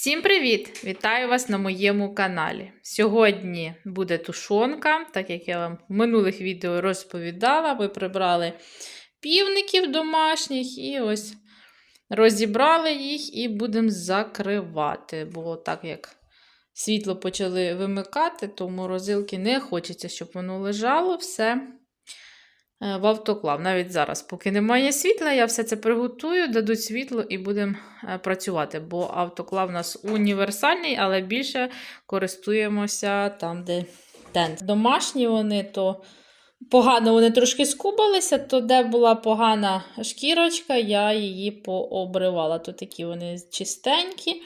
Всім привіт! Вітаю вас на моєму каналі. Сьогодні буде тушонка, так як я вам в минулих відео розповідала, ми прибрали півників домашніх і ось розібрали їх і будемо закривати. Бо так як світло почали вимикати, то морозилки не хочеться, щоб воно лежало все в автоклав. Навіть зараз, поки немає світла, я все це приготую, дадуть світло і будемо е, працювати. Бо автоклав у нас універсальний, але більше користуємося там, де тент. Домашні вони то. Погано вони трошки скубалися, то де була погана шкірочка, я її пообривала. То такі вони чистенькі.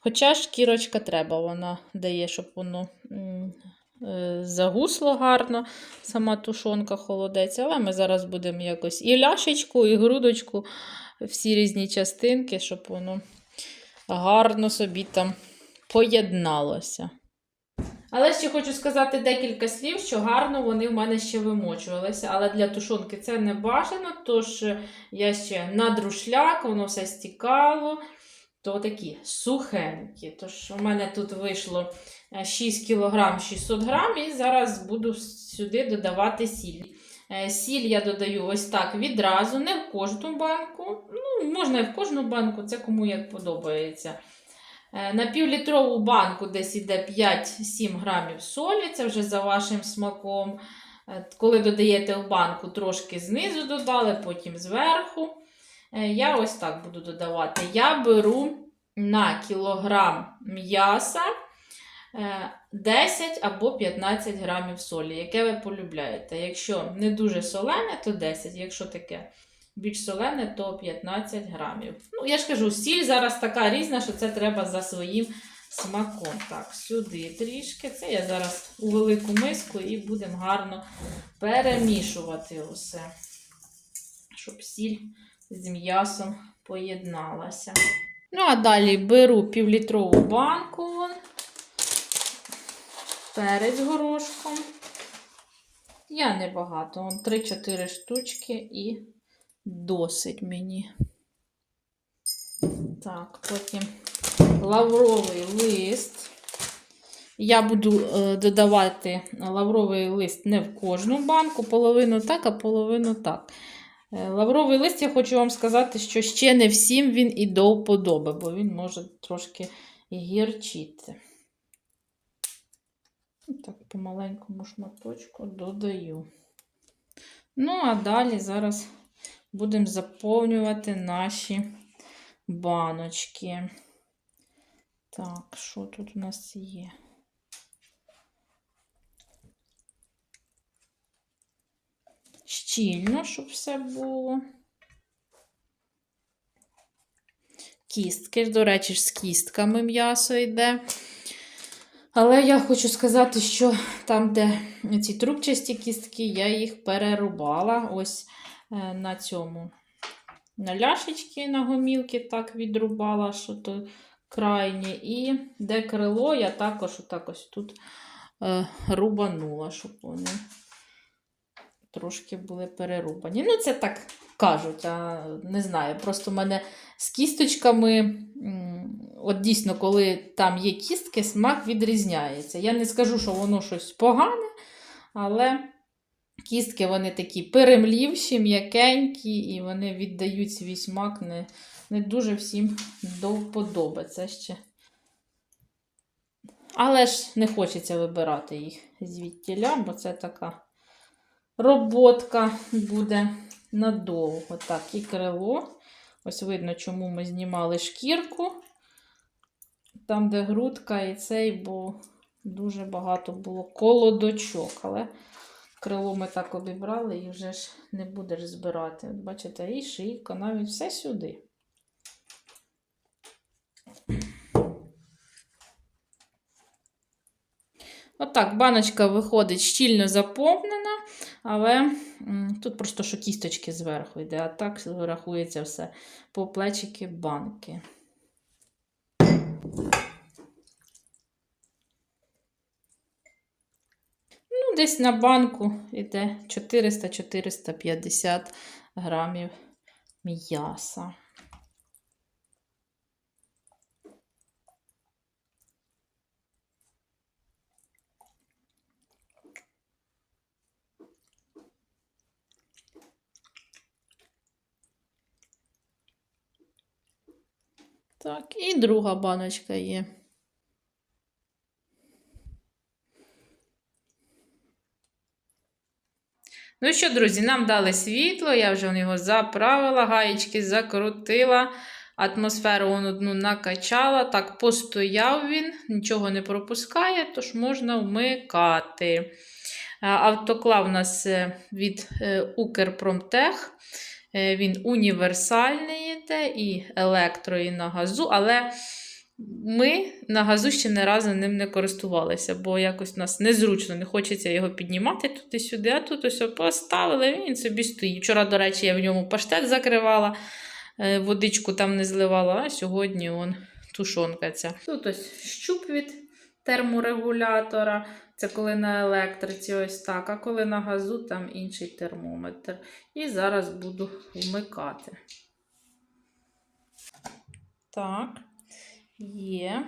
Хоча шкірочка треба, вона дає, щоб воно е, загусло гарно, сама тушонка холодець. Але ми зараз будемо якось і ляшечку, і грудочку, всі різні частинки, щоб воно гарно собі там поєдналося. Але ще хочу сказати декілька слів, що гарно вони в мене ще вимочувалися. Але для тушонки це не бажано, тож я ще на друшляк, воно все стікало. То такі сухенькі. Тож у мене тут вийшло е, 6 кг 600 г, і зараз буду сюди додавати сіль. Е, Сіль я додаю ось так відразу, не в кожну банку. Ну, можна і в кожну банку, це кому як подобається. Е, На півлітрову банку десь іде 5-7 грамів солі, це вже за вашим смаком. Е, Коли додаєте в банку, трошки знизу додали, потім зверху. Е, Я ось так буду додавати. Я беру на кілограм м'яса е, 10 або 15 грамів солі, яке ви полюбляєте. Якщо не дуже солене, то 10. Якщо таке більш солене, то 15 грамів. Ну, я ж кажу, сіль зараз така різна, що це треба за своїм смаком. Так, сюди трішки. Це я зараз у велику миску і будемо гарно перемішувати усе, щоб сіль з м'ясом поєдналася. Ну, а далі беру півлітрову банку, перець горошком. Я небагато, вон 3-4 штучки і досить мені. Так, потім лавровий лист. Я буду е, додавати лавровий лист не в кожну банку, половину так, а половину так. Е, Лавровий лист, я хочу вам сказати, що ще не всім він і до вподоби, бо він може трошки гірчити. Так, по маленькому шматочку додаю. Ну, а далі зараз будемо заповнювати наші баночки. Так, що тут у нас є? Щільно, щоб все було. Кістки, до речі, з кістками м'ясо йде. Але я хочу сказати, що там, де ці трубчасті кістки, я їх перерубала ось е, на цьому. На ляшечки, на гомілки так відрубала, що то крайні. І де крило, я також ось тут е, рубанула, щоб вони трошки були перерубані. Ну, це так кажуть, а не знаю. Просто в мене з кісточками, от дійсно, коли там є кістки, смак відрізняється. Я не скажу, що воно щось погане, але кістки вони такі перемлівші, м'якенькі, і вони віддають свій смак не, не дуже всім до вподоби. Це ще. Але ж не хочеться вибирати їх звідтіля, бо це така роботка буде надовго. Так, і крило. Ось видно, чому ми знімали шкірку. Там, де грудка і цей, бо дуже багато було колодочок. Але крило ми так обібрали і вже ж не будеш збирати. Бачите, і шийка, навіть все сюди. Отак, баночка виходить щільно заповнена, але тут просто що кісточки зверху йде, а так рахується все по плечики банки. Ну, десь на банку йде 400-450 грамів м'яса. Так, і друга баночка є. Ну що, друзі, нам дали світло, я вже його заправила, гаєчки закрутила, атмосферу он одну накачала. Так, постояв він, нічого не пропускає, тож можна вмикати. А, Автоклав у нас е, від е, Укрпромтех. Е, Він універсальний йде і електро, і на газу, але ми на газу ще не разу ним не користувалися, бо якось нас незручно, не хочеться його піднімати туди-сюди, а тут ось поставили, він собі стоїть. Вчора, до речі, я в ньому паштет закривала, е, водичку там не зливала, а сьогодні он тушонка ця. Тут ось щуп від терморегулятора. Це коли на електриці ось так, а коли на газу, там інший термометр. І зараз буду вмикати. Так, є.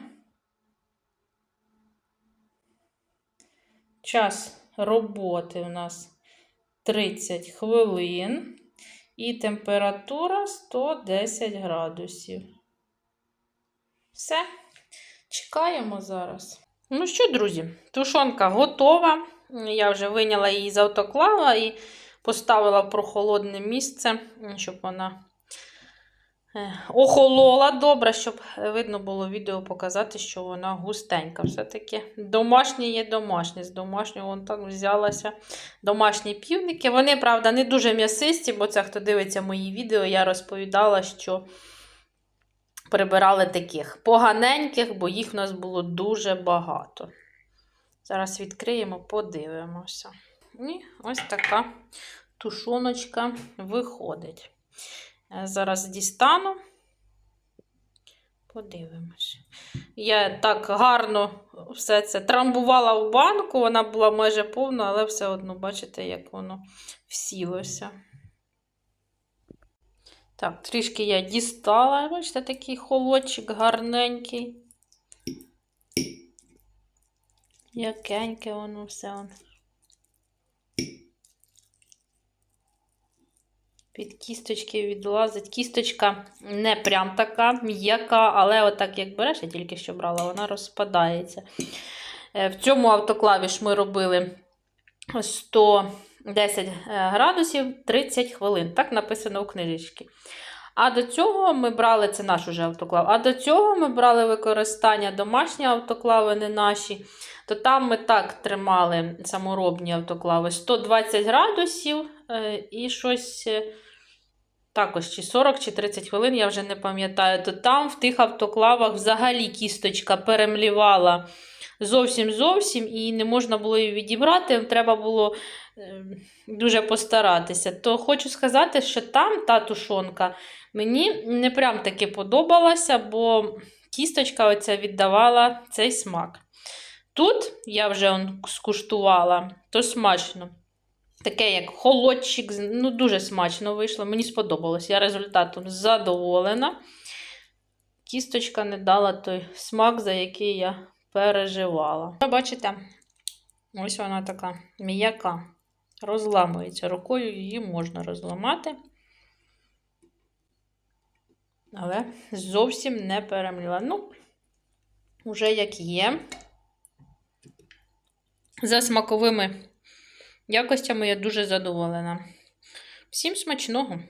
Час роботи у нас 30 хвилин. І температура 110 градусів. Все. Чекаємо зараз. Ну що, друзі, тушонка готова. Я вже виняла її з автоклава і поставила в прохолодне місце, щоб вона е, охолола добре, щоб видно було відео показати, що вона густенька. Все-таки домашнє є домашнє. З домашнього вон так взялася домашні півники. Вони, правда, не дуже м'ясисті, бо це хто дивиться мої відео, я розповідала, що прибирали таких поганеньких, бо їх в нас було дуже багато. Зараз відкриємо, подивимося. І ось така тушоночка виходить. Е, Зараз дістану. Подивимося. Я так гарно все це трамбувала в банку, вона була майже повна, але все одно, бачите, як воно всілося. Так, трішки я дістала, бачите, такий холодчик гарненький. Якеньке воно все. Під кісточки відлазить. Кісточка не прям така м'яка, але отак, як береш, я тільки що брала, вона розпадається. Е, В цьому автоклаві ж ми робили 110 градусів 30 хвилин. Так написано у книжечці. А до цього ми брали, це наш уже автоклав, а до цього ми брали використання домашні автоклави, не наші. То там ми так тримали саморобні автоклави 120 градусів е, і щось. е, Також чи 40, чи 30 хвилин, я вже не пам'ятаю, то там в тих автоклавах взагалі кісточка перемлівала зовсім-зовсім, і не можна було її відібрати, треба було е, дуже постаратися. То хочу сказати, що там та тушонка мені не прям таки подобалася, бо кісточка оця віддавала цей смак. Тут я вже скуштувала, то смачно. Таке, як холодчик, ну дуже смачно вийшло. Мені сподобалось. Я результатом задоволена. Кісточка не дала той смак, за який я переживала. Ви бачите, ось вона така м'яка. Розламується. Рукою її можна розламати. Але зовсім не перемліла. Ну, вже як є. За смаковими якостями я дуже задоволена. Всім смачного!